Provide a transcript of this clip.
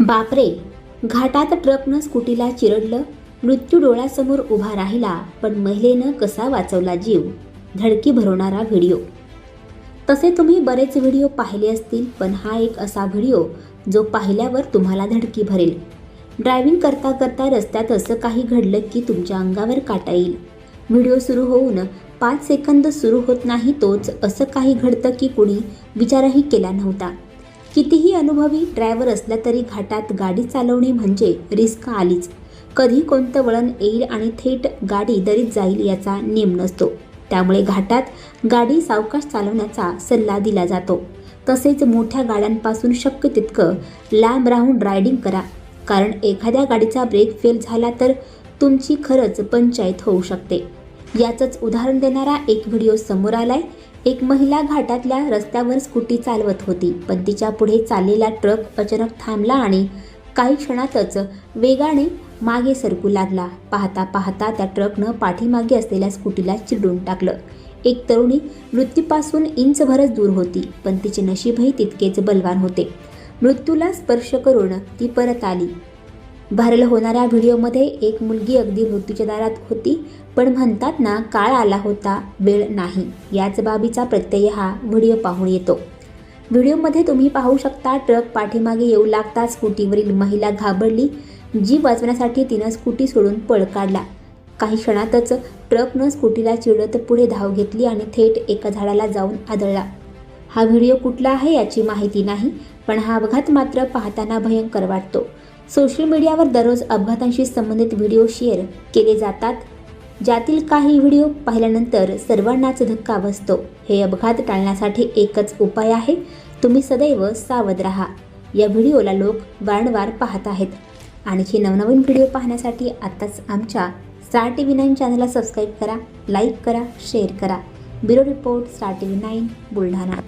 बापरे घाटात ट्रकनं स्कूटीला चिरडलं मृत्यू डोळ्यासमोर उभा राहिला पण महिलेनं कसा वाचवला जीव? धडकी भरवणारा व्हिडिओ. तसे तुम्ही बरेच व्हिडिओ पाहिले असतील पण हा एक असा व्हिडिओ जो पाहिल्यावर तुम्हाला धडकी भरेल. ड्रायव्हिंग करता करता रस्त्यात असं काही घडलं की तुमच्या अंगावर काटा येईल. व्हिडिओ सुरू होऊन पाच सेकंद सुरू होत नाही तोच असं काही घडतं की कुणी विचारही केला नव्हता. कितीही अनुभवी ड्रायव्हर असला तरी घाटात गाडी चालवणे म्हणजे रिस्क आलीच. कधी कोणतं वळण येईल आणि थेट गाडी दरीत जाईल याचा नेम नसतो. त्यामुळे घाटात गाडी सावकाश चालवण्याचा सल्ला दिला जातो. तसेच मोठ्या गाड्यांपासून शक्य तितकं लांब राहून रायडिंग करा. कारण एखाद्या गाडीचा ब्रेक फेल झाला तर तुमची खरंच पंचायत होऊ शकते. याचंच उदाहरण देणारा एक व्हिडिओ समोर आलाय. एक महिला घाटातल्या रस्त्यावर स्कूटी चालवत होती पण तिच्या पुढे चाललेला ट्रक अचानक थांबला आणि काही क्षणातच वेगाने मागे सरकू लागला. पाहता पाहता त्या ट्रकनं पाठीमागे असलेल्या स्कूटीला चिरडून टाकलं. एक तरुणी मृत्यूपासून इंचभरच दूर होती पण तिचे नशीबही तितकेच बलवान होते. मृत्यूला स्पर्श करून ती परत आली. व्हायरल होणाऱ्या व्हिडिओमध्ये एक मुलगी अगदी मृत्यूच्या दारात होती पण म्हणतात ना काळ आला होता वेळ नाही. याच बाबीचा प्रत्यय हा व्हिडिओ पाहून येतो. व्हिडिओमध्ये तुम्ही पाहू शकता ट्रक पाठीमागे येऊ लागता स्कूटीवरील महिला घाबरली जीव वाचवण्यासाठी तिनं स्कूटी सोडून पळ काढला. काही क्षणातच ट्रकनं स्कूटीला चिडत पुढे धाव घेतली आणि थेट एका झाडाला जाऊन आदळला. हा व्हिडिओ कुठला आहे याची माहिती नाही पण हा अपघात मात्र पाहताना भयंकर वाटतो. सोशल मीडियावर दररोज अपघातांशी संबंधित व्हिडिओ शेअर केले जातात. ज्यातील काही व्हिडिओ पाहिल्यानंतर सर्वांनाच धक्का बसतो. हे अपघात टाळण्यासाठी एकच उपाय आहे. तुम्ही सदैव सावध राहा. या व्हिडिओला लोक वारंवार पाहत आहेत. आणखी नवनवीन व्हिडिओ पाहण्यासाठी आत्ताच आमच्या स्टार टी व्ही नाईन चॅनलला सबस्क्राईब करा लाईक करा शेअर करा. Bureau report star T V nine Buldhana.